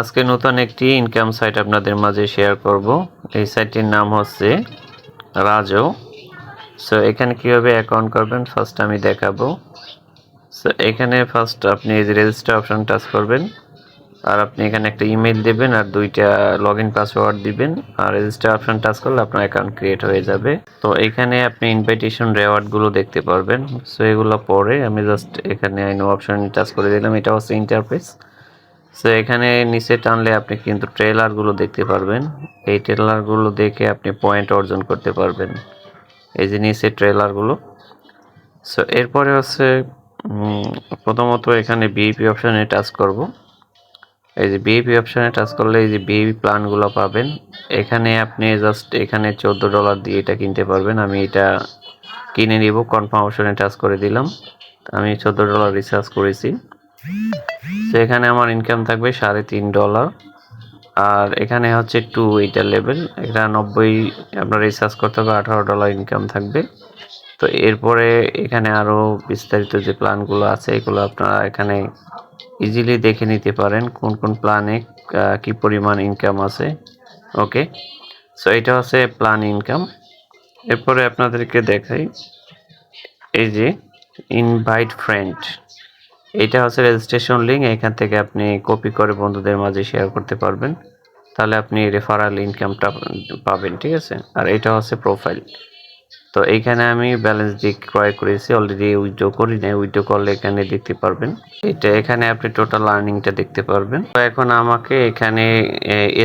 আজকে নতুন একটি ইনকাম সাইট আপনাদের মাঝে শেয়ার করব। এই সাইটটির নাম হচ্ছে রাজো। সো এখানে কীভাবে অ্যাকাউন্ট করবেন ফার্স্ট আমি দেখাবো। সো এখানে ফার্স্ট আপনি এই যে রেজিস্টার অপশন টাচ করবেন। আর আপনি এখানে একটা ইমেল দেবেন আর দুইটা লগ ইন পাসওয়ার্ড দিবেন। আর রেজিস্টার অপশন টাচ করলে আপনার অ্যাকাউন্ট ক্রিয়েট হয়ে যাবে। তো, এখানে আপনি ইনভাইটেশন রেওয়ার্ডগুলো দেখতে পারবেন। সো এগুলো পরে আমি জাস্ট এখানে নো অপশন টাচ করে দিলাম। এটা হচ্ছে ইন্টারফেস সো এখানে নিচে টানলে আপনি কিন্তু ট্রেলারগুলো দেখতে পারবেন। এই ট্রেলারগুলো দেখে আপনি পয়েন্ট অর্জন করতে পারবেন। এই যে নিচে ট্রেলারগুলো সো এরপরে হচ্ছে প্রথমত এখানে বিএপি অপশানে টাচ করব। এই যে বিএপি অপশানে টাচ করলে এই যে বিএপি প্ল্যানগুলো পাবেন। এখানে আপনি জাস্ট এখানে চোদ্দ ডলার দিয়ে এটা কিনতে পারবেন। আমি এটা কিনে নিব কনফার্ম অপশানে টাচ করে দিলাম। আমি চোদ্দ ডলার রিচার্জ করেছি। তো এখানে আমার ইনকাম থাকবে সাড়ে তিন ডলার আর এখানে হচ্ছে টু এইটার লেভেল এটা নব্বই, আপনার রিচার্জ করতে হবে, আঠারো ডলার ইনকাম থাকবে। তো এরপরে এখানে আরও বিস্তারিত যে প্ল্যানগুলো আছে, এগুলো আপনারা এখানে ইজিলি দেখে নিতে পারেন, কোন কোন প্ল্যানে কি পরিমাণ ইনকাম আছে। ওকে সো এটা হচ্ছে প্ল্যান ইনকাম এরপরে আপনাদেরকে দেখাই, এই যে ইনভাইট ফ্রেন্ড এইটা হচ্ছে রেজিস্ট্রেশন লিঙ্ক এখান থেকে আপনি কপি করে বন্ধুদের মাঝে শেয়ার করতে পারবেন। তাহলে আপনি রেফারাল ইনকামটা পাবেন, ঠিক আছে? আর এটা হচ্ছে প্রোফাইল তো এইখানে আমি ব্যালেন্স দিয়ে ক্রয় করেছি অলরেডি উইথড্র করি নাই উইথড্র করলে এখানে দেখতে পারবেন। এটা এখানে আপনি টোটাল আর্নিংটা দেখতে পারবেন। তো এখন আমাকে এখানে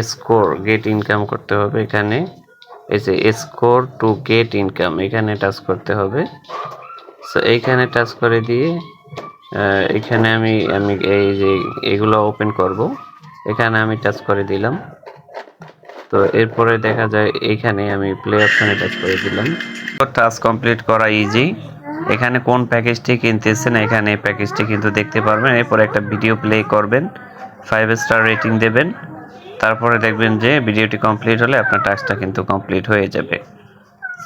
স্কোর গেট ইনকাম করতে হবে এখানে। এই যে স্কোর টু গেট ইনকাম এখানে টাচ করতে হবে। সো এইখানে টাচ করে দিয়ে এখানে আমি আমি এই যে এগুলো ওপেন করব। এখানে আমি টাচ করে দিলাম। তো এরপরে দেখা যায় এখানে আমি প্লে অপশনে টাচ করে দিলাম। টাচ কমপ্লিট করা ইজি এখানে কোন প্যাকেজটি কিনতেছেন, এখানে প্যাকেজটি কিন্তু দেখতে পারবেন। এরপর একটা ভিডিও প্লে করবেন। ফাইভ স্টার রেটিং দেবেন। তারপরে দেখবেন যে ভিডিওটি কমপ্লিট হলে আপনার টাস্কটা কিন্তু কমপ্লিট হয়ে যাবে।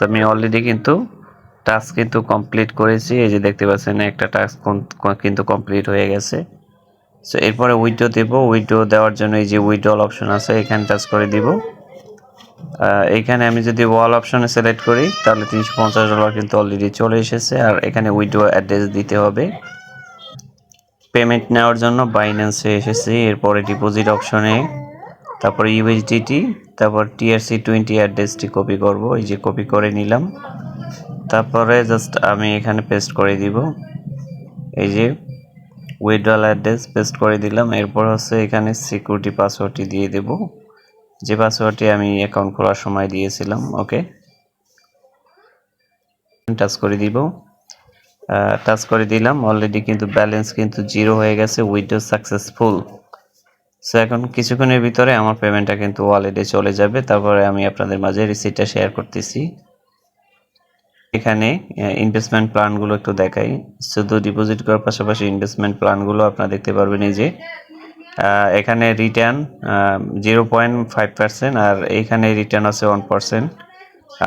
আমি অলরেডি কিন্তু টাস্ক কিন্তু কমপ্লিট করেছি। এই যে দেখতে পাচ্ছেন, একটা টাস্ক কিন্তু কমপ্লিট হয়ে গেছে। সো এরপরে উইডো দেব। উইডো দেওয়ার জন্য এই যে উইড্রল অপশন আছে, এখানে টাচ করে দিব। এখানে আমি যদি ওয়াল অপশনে সিলেক্ট করি, তাহলে তিনশো পঞ্চাশ ডলার কিন্তু অলরেডি চলে এসেছে। আর এখানে উইডো অ্যাড্রেস দিতে হবে। পেমেন্ট নেওয়ার জন্য বাইন্যান্সে এসেছি। এরপরে ডিপোজিট অপশনে তারপরে ইউএসডিটি তারপর টিআরসি টোয়েন্টি অ্যাড্রেসটি কপি করব। এই যে কপি করে নিলাম। তারপরে জাস্ট আমি এখানে পেস্ট করে দিব। এই যে উইড্রল অ্যাড্রেস পেস্ট করে দিলাম। এরপর হচ্ছে এখানে সিকিউরিটি পাসওয়ার্ডটি দিয়ে দেব। যে পাসওয়ার্ডটি আমি অ্যাকাউন্ট খোলার সময় দিয়েছিলাম ওকে টাচ করে দিব। টাচ করে দিলাম। অলরেডি কিন্তু ব্যালেন্স কিন্তু জিরো হয়ে গেছে উইড্রো সাকসেসফুল সো এখন কিছুক্ষণের ভিতরে আমার পেমেন্টটা কিন্তু ওয়ালেটে চলে যাবে। তারপরে আমি আপনাদের মাঝে রিসিপ্টটা শেয়ার করতেছি। এখানে ইনভেস্টমেন্ট প্ল্যানগুলো একটু দেখাই। শুধু ডিপোজিট করার পাশাপাশি ইনভেস্টমেন্ট প্ল্যানগুলো আপনারা দেখতে পারবেন এই যে এখানে return zero point five percent আর এখানে রিটার্ন আছে ওয়ান পার্সেন্ট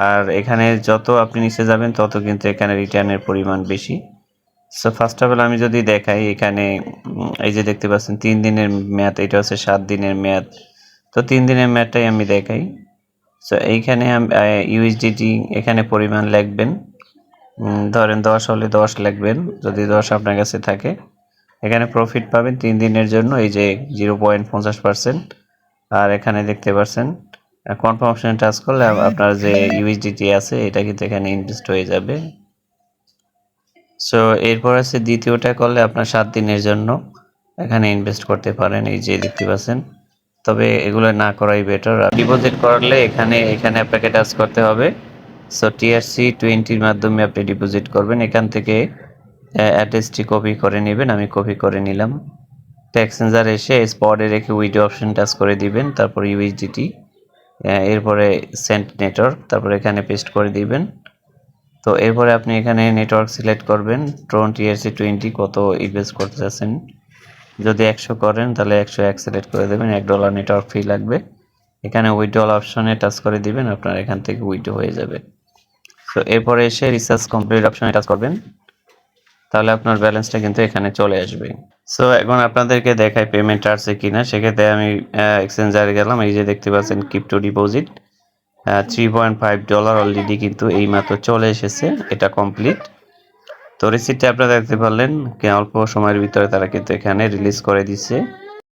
আর এখানে যত আপনি নিচে যাবেন, তত কিন্তু এখানে রিটার্নের পরিমাণ বেশি। সো ফার্স্ট অফ অল আমি যদি দেখাই, এখানে এই যে দেখতে পাচ্ছেন, তিন দিনের মেয়াদ, এটা হচ্ছে সাত দিনের মেয়াদ। তো তিন দিনের মেয়াদটাই আমি দেখাই। সো এইখানে ইউএসডিটি এখানে পরিমাণ লিখবেন ধরেন দশ হলে দশ লিখবেন যদি দশ আপনার কাছে থাকে, এখানে প্রফিট পাবেন তিন দিনের জন্য, এই যে জিরো পয়েন্ট পঞ্চাশ পার্সেন্ট আর এখানে দেখতে পাচ্ছেন কনফার্ম অপশনে টাচ করলে আপ- আপনার যে ইউএসডিটি আছে, এটা কিন্তু এখানে ইনভেস্ট হয়ে যাবে। সো এরপর আছে দ্বিতীয়টা করলে আপনার সাত দিনের জন্য এখানে ইনভেস্ট করতে পারেন। এই যে দেখতে পাচ্ছেন তবে এগুলো না করাই বেটার ডিপোজিট করলে এখানে এখানে আপনাকে টাচ করতে হবে। সো টিআরসি টোয়েন্টির মাধ্যমে আপনি ডিপোজিট করবেন। এখান থেকে অ্যাড্রেসটি কপি করে নেবেন। আমি কপি করে নিলাম। তো এক্সচেঞ্জার এসে স্পটে রেখে উইডো অপশন টাচ করে দিবেন। তারপর ইউএসডিটি এরপরে সেন্ট নেটওয়ার্ক তারপর এখানে পেস্ট করে দিবেন। তো এরপরে আপনি এখানে নেটওয়ার্ক সিলেক্ট করবেন। ট্রন টিআরসি টোয়েন্টি কত ইনভেস্ট করতে চাচ্ছেন যদি একশো করেন, তাহলে একশো এক করে দেবেন। এক ডলার নেটওয়ার্ক ফি লাগবে। এখানে উইড্রল অপশনে টাচ করে দিবেন, আপনার এখান থেকে উইড্রো হয়ে যাবে। তো এরপরে এসে রিসার্চ কমপ্লিট অপশনে টাচ করবেন। তাহলে আপনার ব্যালেন্সটা কিন্তু এখানে চলে আসবে। সো এখন আপনাদেরকে দেখায় পেমেন্ট আসছে কিনা। সেক্ষেত্রে আমি এক্সচেঞ্জারে গেলাম এই যে দেখতে পাচ্ছেন crypto deposit three point five dollar already কিন্তু এই মাত্র চলে এসেছে। এটা কমপ্লিট তো রিসিপ্টটা আপনারা দেখতে পারলেন অল্প সময়ের ভিতরে তারা কিন্তু এখানে রিলিজ করে দিচ্ছে